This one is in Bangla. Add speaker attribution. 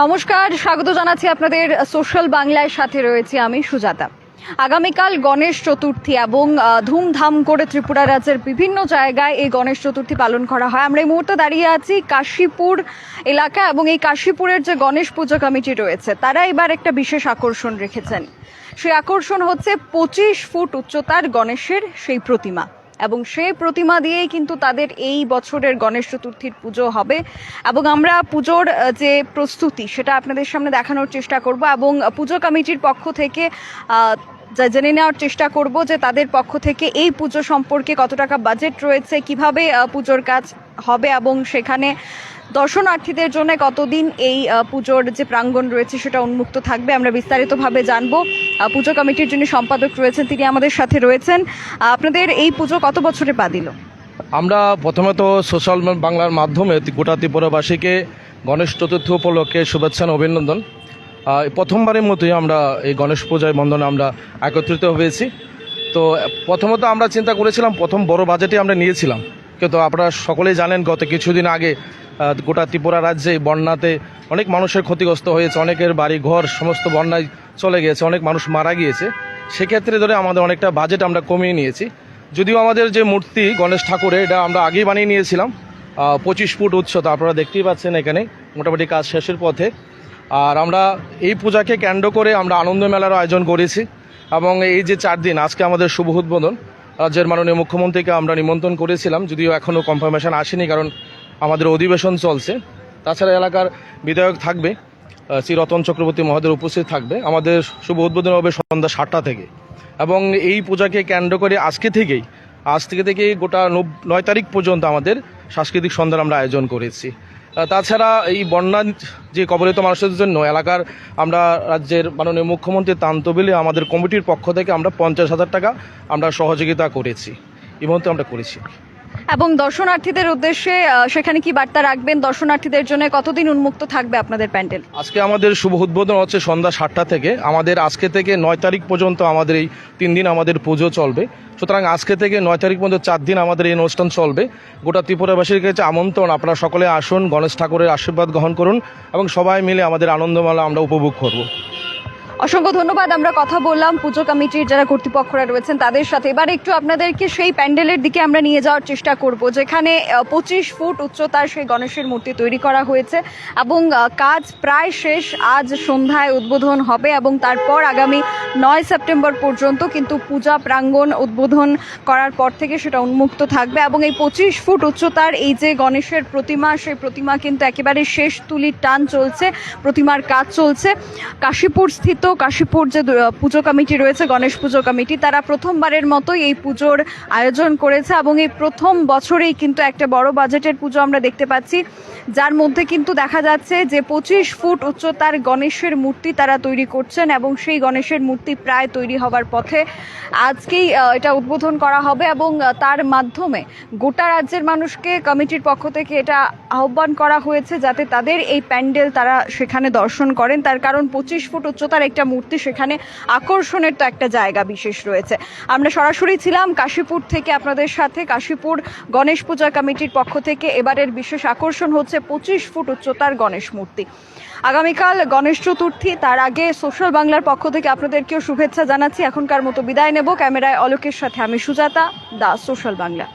Speaker 1: নমস্কার, স্বাগত জানাচ্ছি আপনাদের সোশ্যাল বাংলায়। সাথে রয়েছি আমি সুজাতা। আগামীকাল গণেশ চতুর্থী এবং ধুমধাম করে ত্রিপুরা রাজ্যের বিভিন্ন জায়গায় এই গণেশ চতুর্থী পালন করা হয়। আমরা এই মুহূর্তে দাঁড়িয়ে আছি কাশীপুর এলাকা এবং এই কাশীপুরের যে গণেশ পুজো কমিটি রয়েছে, তারা এবার একটা বিশেষ আকর্ষণ রেখেছেন। সেই আকর্ষণ হচ্ছে পঁচিশ ফুট উচ্চতার গণেশের সেই প্রতিমা। এবং সে প্রতিমা দিয়েই কিন্তু তাদের এই বছরের গণেশ চতুর্থীর পুজো হবে। এবং আমরা পুজোর যে প্রস্তুতি, সেটা আপনাদের সামনে দেখানোর চেষ্টা করব এবং পুজো কমিটির পক্ষ থেকে জেনে নেওয়ার চেষ্টা করব যে তাদের পক্ষ থেকে এই পুজো সম্পর্কে কত টাকা বাজেট রয়েছে, কীভাবে পুজোর কাজ হবে এবং সেখানে দর্শনার্থীদের জন্য কতদিন এই পুজোর যে প্রাঙ্গণ রয়েছে সেটা উন্মুক্ত থাকবে। আমরা বিস্তারিতভাবে জানব। পুজো কমিটির যিনি সম্পাদক রয়েছেন, তিনি আমাদের সাথে রয়েছেন। আপনাদের এই পুজো কত বছরে পা দিল?
Speaker 2: আমরা প্রথমে তো সোশ্যাল বাংলার মাধ্যমে গোটা ত্রিপুরাবাসীকে গণেশ চতুর্থ উপলক্ষে শুভেচ্ছা অভিনন্দন। প্রথমবারের মতোই আমরা এই গণেশ পূজায় বন্ধনে আমরা একত্রিত হয়েছি। তো, প্রথমত আমরা চিন্তা করেছিলাম, প্রথম বড় বাজেটে আমরা নিয়েছিলাম। কিন্তু আপনারা সকলেই জানেন, গত কিছুদিন আগে গোটা ত্রিপুরা রাজ্যে বন্যাতে অনেক মানুষের ক্ষতিগ্রস্ত হয়েছে, অনেকের বাড়ি ঘর, সমস্ত বন্যায় চলে গিয়েছে, অনেক মানুষ মারা গিয়েছে। সেক্ষেত্রে ধরে আমাদের অনেকটা বাজেট আমরা কমিয়ে নিয়েছি। যদিও আমাদের যে মূর্তি গণেশ ঠাকুরের, এটা আমরা আগেই বানিয়ে নিয়েছিলাম পঁচিশ ফুট উচ্চতা, আপনারা দেখতেই পাচ্ছেন এখানে, মোটামুটি কাজ শেষের পথে। আর আমরা এই পূজাকে কেন্দ্র করে আমরা আনন্দ মেলার আয়োজন করেছি, এবং এই যে চার দিন, আজকে আমাদের শুভ উদ্বোধন রাজ্যের মাননীয় মুখ্যমন্ত্রীকে আমরা নিমন্ত্রণ করেছিলাম, যদিও এখনও কনফার্মেশন আসেনি কারণ আমাদের অধিবেশন চলছে। তাছাড়া এলাকার বিধায়ক থাকবে শ্রী রতন চক্রবর্তী মহোদয় উপস্থিত থাকবে। আমাদের শুভ উদ্বোধন হবে সন্ধ্যা সাতটা থেকে। এবং এই পূজাকে কেন্দ্র করে আজকে থেকেই, আজ থেকে থেকেই গোটা নয় তারিখ পর্যন্ত আমাদের সাংস্কৃতিক সন্ধ্যার আমরা আয়োজন করেছি। তাছাড়া এই বন্যা যে কবলিত মানুষের জন্য এলাকার আমরা রাজ্যের মাননীয় মুখ্যমন্ত্রী তান্তবিলে আমাদের কমিটির পক্ষ থেকে আমরা পঞ্চাশ হাজার টাকা আমরা সহযোগিতা করেছি। এই মুহূর্তে আমরা করেছি।
Speaker 1: এবং দর্শনার্থীদের উদ্দেশ্যে সেখানে কি বার্তা রাখবেন? দর্শনার্থীদের জন্য কতদিন উন্মুক্ত থাকবে আপনাদের প্যান্ডেল?
Speaker 2: আজকে আমাদের শুভ উদ্বোধন হচ্ছে সন্ধ্যা সাতটা থেকে। আমাদের আজকে থেকে নয় তারিখ পর্যন্ত আমাদের এই তিন দিন আমাদের পুজো চলবে। সুতরাং আজকে থেকে নয় তারিখ পর্যন্ত চার দিন আমাদের এই অনুষ্ঠান চলবে। গোটা ত্রিপুরাবাসীর কাছে আমন্ত্রণ। আপনারা সকলে আসুন, গণেশ ঠাকুরের আশীর্বাদ গ্রহণ করুন এবং সবাই মিলে আমাদের আনন্দমালা আমরা উপভোগ করব।
Speaker 1: অসংখ্য ধন্যবাদ, আমরা কথা বললাম। পুজো কমিটির যারা কর্তৃপক্ষরা রয়েছেন, তাদের সাথে এবার একটু আপনাদেরকে সেই প্যান্ডেলের দিকে আমরা নিয়ে যাওয়ার চেষ্টা করব, যেখানে পঁচিশ ফুট উচ্চতার সেই গণেশের মূর্তি তৈরি করা হয়েছে এবং কাজ প্রায় শেষ। আজ সন্ধ্যায় উদ্বোধন হবে এবং তারপর আগামী নয় সেপ্টেম্বর পর্যন্ত কিন্তু পূজা প্রাঙ্গণ উদ্বোধন করার পর থেকে সেটা উন্মুক্ত থাকবে এবং এই পঁচিশ ফুট উচ্চতার এই যে গণেশের প্রতিমা, সেই প্রতিমা কিন্তু একেবারে শেষ তুলির টান চলছে, প্রতিমার কাজ চলছে। কাশীপুর স্থিত কাশীপুর যে পুজো কমিটি রয়েছে, গণেশ পুজো কমিটি, তারা প্রথমবারের মতোই এই পুজোর আয়োজন করেছে এবং এই প্রথম বছরেই কিন্তু একটা বড় বাজেটের পুজো আমরা দেখতে পাচ্ছি। যার মধ্যে কিন্তু দেখা যাচ্ছে যে পঁচিশ ফুট উচ্চতার গণেশের মূর্তি তারা তৈরি করছেন এবং সেই গণেশের মূর্তি প্রায় তৈরি হবার পথে আজকেই এটা উদ্বোধন করা হবে এবং তার মাধ্যমে গোটা রাজ্যের মানুষকে কমিটির পক্ষ থেকে এটা আহ্বান করা হয়েছে যাতে তাদের এই প্যান্ডেল তারা সেখানে দর্শন করেন। তার কারণ পঁচিশ ফুট উচ্চতার একটা মূর্তি সেখানে আকর্ষণের তো একটা জায়গা বিশেষ রয়েছে। আমরা সরাসরি ছিলাম কাশীপুর থেকে আপনাদের সাথে। কাশীপুর গণেশ পূজা কমিটির পক্ষ থেকে। এবারের বিশেষ আকর্ষণ হচ্ছে পঁচিশ ফুট উচ্চতার গণেশ মূর্তি। আগামীকাল গণেশ চতুর্থী। তার আগে সোশ্যাল বাংলার পক্ষ থেকে আপনাদেরকেও শুভেচ্ছা জানাচ্ছি। এখনকার মতো বিদায় নেব। ক্যামেরায় অলোকের সাথে আমি সুজাতা, দা, সোশ্যাল বাংলা।